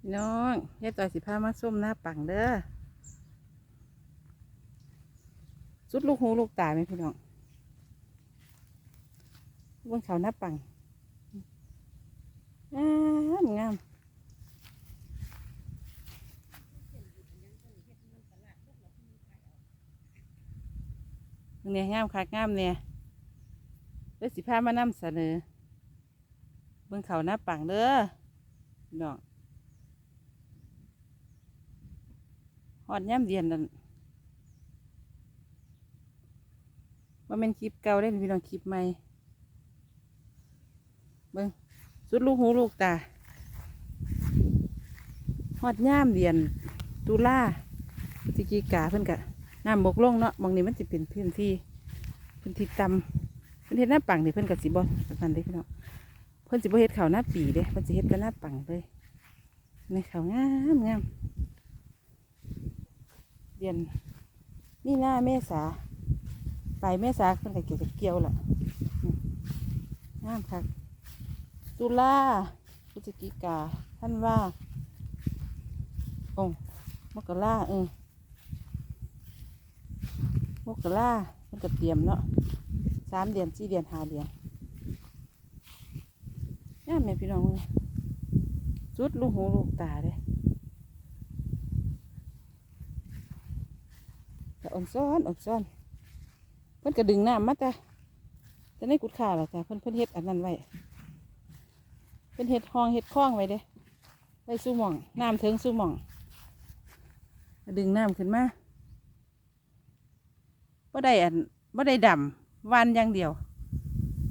พี่น้องยายต่อยสิพามาส้มหน้าปังเด้อสุดลูกหูลูกตาไหมพี่น้องบนเขาหน้าปังงามงามเนี่ยงามคักงามเนี่ยเด้อสิพามานำเสนอเบิ่งเขาหน้าปังเด้อพี่น้อง หอดย่ำเดียนนั่นว่าเป็นคลิปเก่าได้พี่น้องคลิปใหม่เบิ้งสุดลูกหูลูกตาหอดย่ำเดียนตุลาพฤศจิกาเพิ่นกะน้ำบกลงเนาะบางนี้มันจะเป็นพื้นที่พื้นที่ต่ำพื้นที่หน้าปังนี่เพิ่นกะสิบ่แบบนั้นเด้พี่น้องเพิ่นสิบ่เฮ็ดข้าหน้าปีเด้เพิ่นสิเฮ็ดแต่หน้าปังเลยในเขางามงาม เดือนนี่หน้าเมษาปลายเมษาเพิ่นก็เกี่ยวกับเกี่ยวล่ะงามคักตุลาพฤศจิกาท่านว่าอ้มกราเออมกราเพิ่นก็เตรียมเนาะสามเดือนสี่เดือนห้าเดือนงามแม่พี่น้องเอ้ยสุดลูกหูลูกตาเลย แต่ อ่อนซ้อนอ่อนซ้อน เพิ่นก็ดึงน้ำมาแต่แต่ในกุดข่าล่ะจ้ะเพิ่นเพิ่นเฮ็ดอันนั้นไว้เพิ่นเฮ็ดห้องเฮ็ดคล้องไว้เด้ไว้สู้หม่องน้ำถึงสู้หม่องก็ดึงน้ำขึ้นมาบ่ได้อันบ่ได้ดำวานอย่างเดียว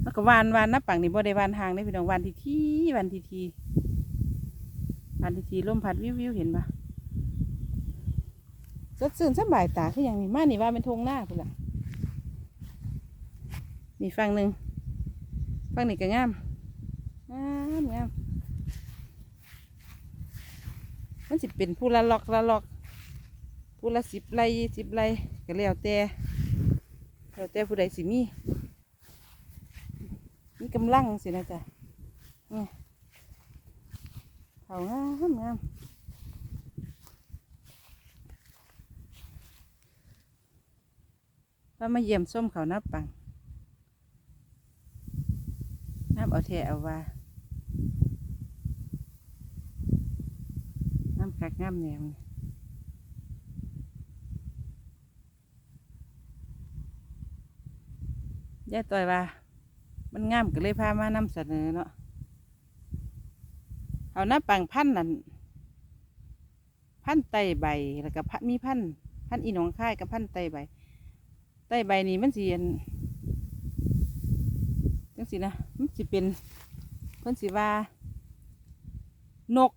แล้วก็วานวานนับปังนี่บ่ได้วานทางได้พี่น้องวานทีทีวานทีทีวานทีทีลมพัดวิววิวเห็นปะ สดชื่นสบายตาคืออย่างนี้มานี่ว่าเป็นทงหน้าพุ่นละนี่ฟังหนึ่งฟังนี่ก็งามงามงามมันสิเป็นผู้ละล็อกละล็อกผู้ละสิบไรยี่สิบไรก็แล้วแต่แล้วแต่ผู้ใดสิมีมีกำลังสินะจ๊ะนี่เขางามงาม ก็มาเยี่ยมส้มเขานับปังน้ำเอาเทเอาว่าน้ำคักน้ำแหนมยายต่อยว่า มันงามก็เลยพามานำเสนอเนาะเอาน้ำปังพันนั่นพันไตใบแล้วก็พันมีพันพันอีหนองค่ายกับพันไตใบ ใต้ใบนี้มันสิอันจังสินะมันสิเป็นเพิ่นสิว่า นก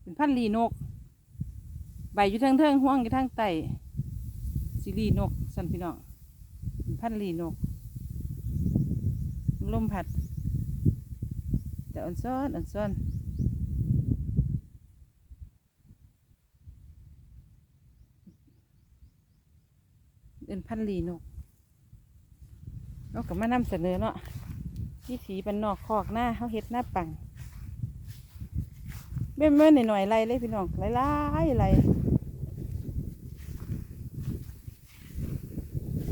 เป็นพันธุ์ลีนก ใบอยู่ทางเทิงห่วงอยู่ทางใต้สิลีนกสันพี่น้องเป็นพันธุ์ลีนกลมพัด แต่อ่อนซ้อนอ่อนซ้อนเป็นพันธุ์ลีนก เราก็มานำเสนอเนาะวิถีเป็นนอกคอกหน้าเขาเฮ็ดหน้าปังเบ้เมื่อหน่อยๆไรเลยพี่น้องไรๆไร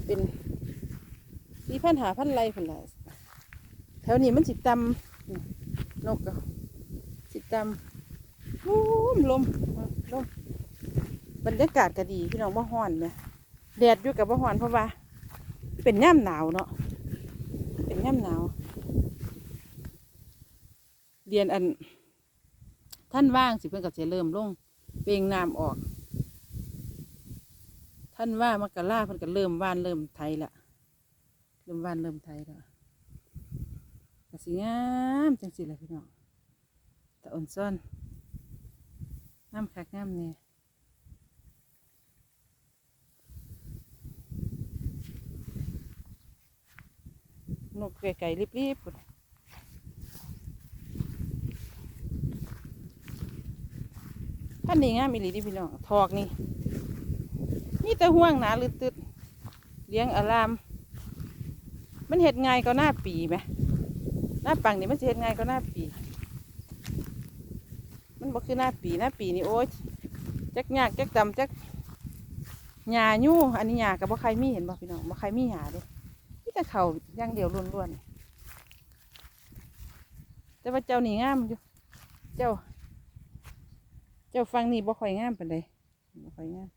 เป็นสี่พันหาพันไรคนละแถวนี้มันสิตำนกก็สิตำลมลมลมบรรยากาศก็ดีพี่น้องบ่ฮ้อนเนี่ยแดดอยู่กับบ่ฮ้อนเพราะว่า เป็นย่ำหนาวเนาะ ย่ำหนาวเรียนอัน ท่านว่างสิเพื่อนก็จะเริ่มลงเปลงน้ำออก ท่านว่ามกราเพิ่อนก็เริ่มว่านเริ่มไทยละเริ่มว่านเริ่มไทยแล้วก็สิงามจังสิละพี่น้องแต่อ่อนซ่อนงามคักงามเนี่ย ไก่ๆรีบๆพุ่นท่านนี่งามอีหลีดิพี่น้องทอกนี่นี่แต่ห่วงหนาลืดตึดเลี้ยงอาราม มันเห็ดง่ายก็หน้าปีไหมหน้าปังนี่มันสิเห็ดง่ายก็หน้าปี มันบ่คือหน้าปีหน้าปีนี่โอ้ยจักยากจักดำจักหญ้ายู่อันนี้หญ้ากับบ่ใครมีเห็นบ่พี่น้องบ่ใครมีหญ้าเด้ มีแต่เขาย่างเดียวล้วนๆแต่ว่าเจ้านี่งามอยู่ เจ้า เจ้าฟังนี่บ่ค่อยงามปานใดบ่ค่อยงาม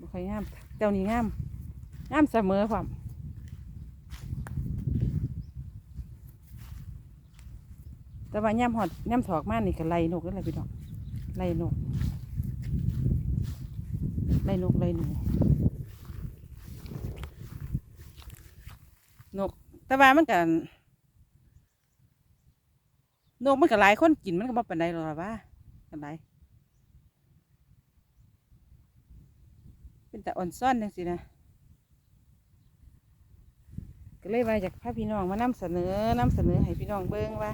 บ่ค่อยงาม เจ้านี่งาม งามเสมอความแต่ว่าย่ำหอดย่ำถอกมากนี่ก็ไล่นกนั่นแหละพี่น้องไล่นก ไล่นกไล่หนู นก แต่ว่ามันกันนกมันก็หลายคนกินมันก็บ่ปานใดหรอกล่ะว่ากันหลายเป็นแต่อ่อนซ่อนจังสินะก็เลยว่าอยากพาพี่น้องมานำเสนอนำเสนอให้พี่น้องเบิ่งว่า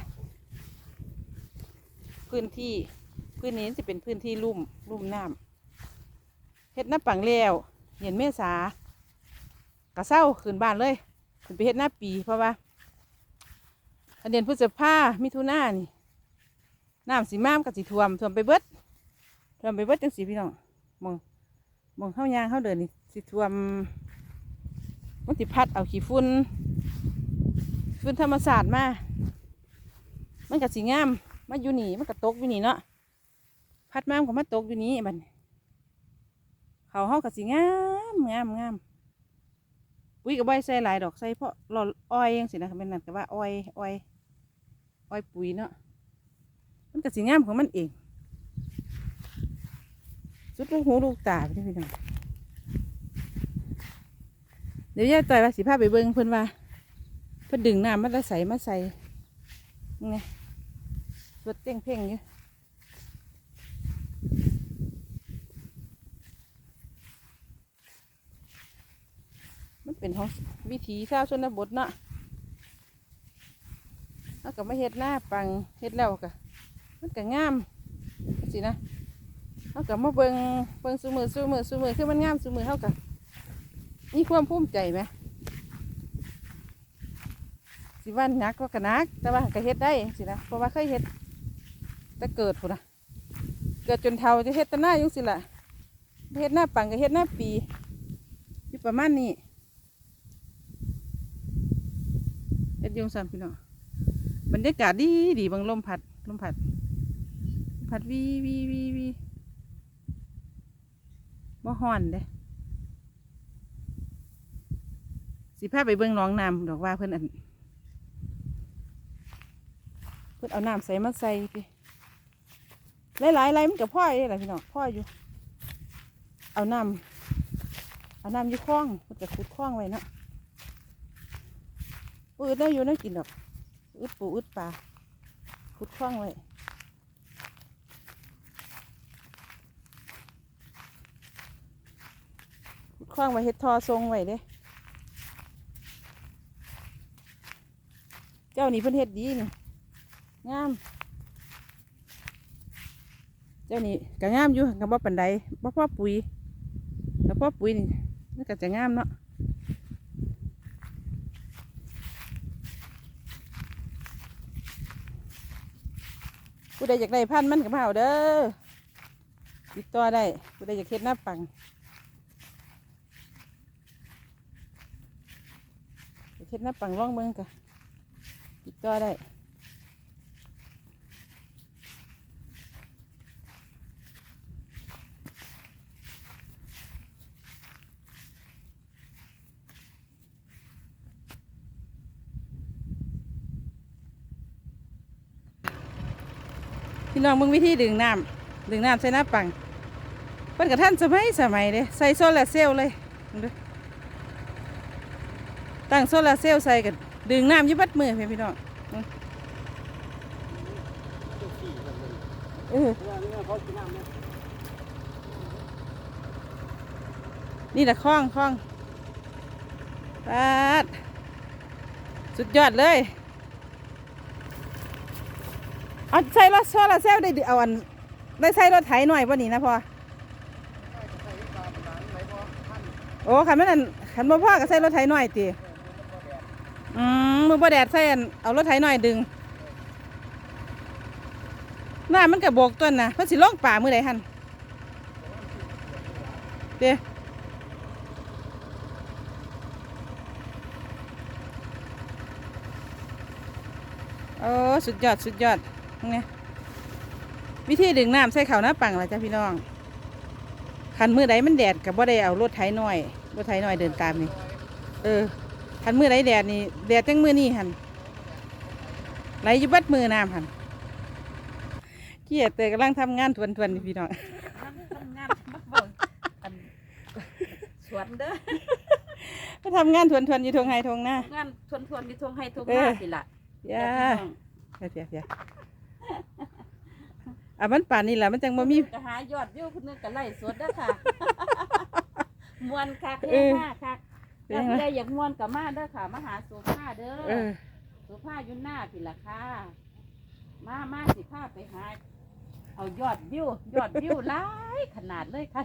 พื้นที่พื้นนี้จะเป็นพื้นที่ลุ่มลุ่มน้ำ เฮ็ดหน้าปังแล้วเห็นเมษากระเศร้าขึ้นบ้านเลยขึ้นไปเฮ็ดหน้าปีเพราะว่าอันเดือนพฤษภามิถุนานี่น้ำสีมามกับสีท่วมท่วมไปเบิดท่วมไปเบิดจังสีพี่น้องมองมองเข้ายางเข้าเดินนี่สิท่วมมันสิพัดเอาขี้ฝุ่นฝุ่นธรรมศาสตร์มามันกับสีงามมาอยู่นี่มันก็ตกอยู่นี่เนาะพัดมามันก็มาตกอยู่นี่บัดนี้ เขาเฮาก็สิงามงามงามปุ๋ยก็บ่ใส่หลายดอกใส่เพราะหลออ้อยยังสินะเป็นนั่นก็ว่าอ้อยอ้อยอ้อยปุ๋ยเนาะมันก็สิงามของมันเอง สุดลูกหูลูกตาพี่น้องเดี๋ยวยายต่อยว่าสิพาไปเบิ่งเพิ่นว่าเพิ่นดึงน้ำมันล้วใส่มาใส่ไงรถเต้งเพ่งอยู่ มันเป็นของวิถีชาวชนบทเนาะแล้วก็มาเฮ็ดหน้าปังเฮ็ดแล้วก็มันก็งามสินะเขาก็มาเบิงเบิงสูมือสูมือสูมือคือมันงามสูมือเขาก็มีความภูมิใจไหมสิว่านักก็กนัก แต่ว่าก็เฮ็ดได้สินะเพราะว่าเคยเฮ็ดแต่เกิดพุ่นนะเกิดจนเท่าจะเฮ็ดแตหน้ายุ่งสิละเฮ็ดหน้าปังกับเฮ็ดหน้าปีอยู่ประมาณนี้ เฮ็ดยงสันพี่น้องบรรยากาศดีดีบางลมพัดลมพัด พัดวีวีวีวีบ่ฮ้อนเด้สิพาไปเบิ่งน้องน้ำดอกว่าเพิ่อนอัน เพิ่อนเอาน้ำใส่มาใส่ไปหลายๆไรมันกับพ่อเลยล่ะพี่น้องพ่ออยู่ เอาน้ำเอาน้ำอยู่คลองมันจะขุดคลองไว้นะ อึดได้อยู่ได้กินดอกอึดปูอึดปลาขุดคลองไว้ขุดคลองไว้เฮ็ดทอทรงไว้เด้เจ้านี่เพิ่นเฮ็ดดีนี่งาม เจ้านี่ก็งามอยู่กับบ่ปันใดบ่พ่อปุ๋ยกับพ่อปุ๋ยนี่มันก็จะงามเนาะ ผู้ใดอยากได้พันธุ์มันกับเผาเด้อติดต่อได้ผู้ใดอยากเฮ็ดหน้าปังเฮ็ดหน้าปังร่องเมืองกะติดต่อได้ พี่น้องมึงวิธีดึงน้ำดึงน้ำใส่หน้าปังเพิ่นกับท่านสมัยสมัยเลยใส่โซลาเซลล์เลยดูตั้งโซลาเซลล์ใส่กันดึงน้ำอยิบัดมือเพื่อนพี่น้องเออนี่แหละคล้องคล้องปาดสุดยอดเลย เอาใส่รถโซลาเซลล์ได้ดิเอาอันได้ใส่รถไถหน่อยป่ะนี่นะพ่อโอ้ขันไม่นั่นขันบ่พ่อก็ใส่รถไถหน่อยตีอืมมือบ่แดดใส่อันเอารถไถหน่อยดึงหน้ามันกระโบกต้นนะเพิ่นสิลงป่ามือใดหันเด้โอ้สุดยอด สุดยอด ไงวิธีดึงน้ำใส่เขาวหน้าปังล่ะจ้ะพี่น้องคันมือใดมันแดดกับบ่ได้เอารถไถหน่อยรถไถหน่อยเดินตามนี่เออคันมือไรแดดนี่แดดจังมือนี่หันไหลอยู่เบัดมือน้ำหันเกียรติกำลังทำงานทวนๆนี่พี่น้องทำงานมาบอกอันสวนเด้อไปทำงานทวนๆอยู่ทงไฮทงหน้างานทวนทวนๆที่ทวงให้ทวงเอหอน้าสิล่ะอย่าแต่พี่น้องเดี๋ยวเดี๋ยว อะมันป่านนี่แหละมันจังบ่มี ก็หายอดวิวคนนึงก็ไล่สวดเด้อค่ะ มวนคักเอแห้งอมากคักเป็นถ้าไงผู้ใดอยากมวนก็มาเด้อค่ะ มาหาสุภาเด้เออ อสุภาอยู่หน้าสิล่ะค่ะ มามาสิพาไปหา เอายอดวิวยอดวิวหลายขนาดเลยค่ะ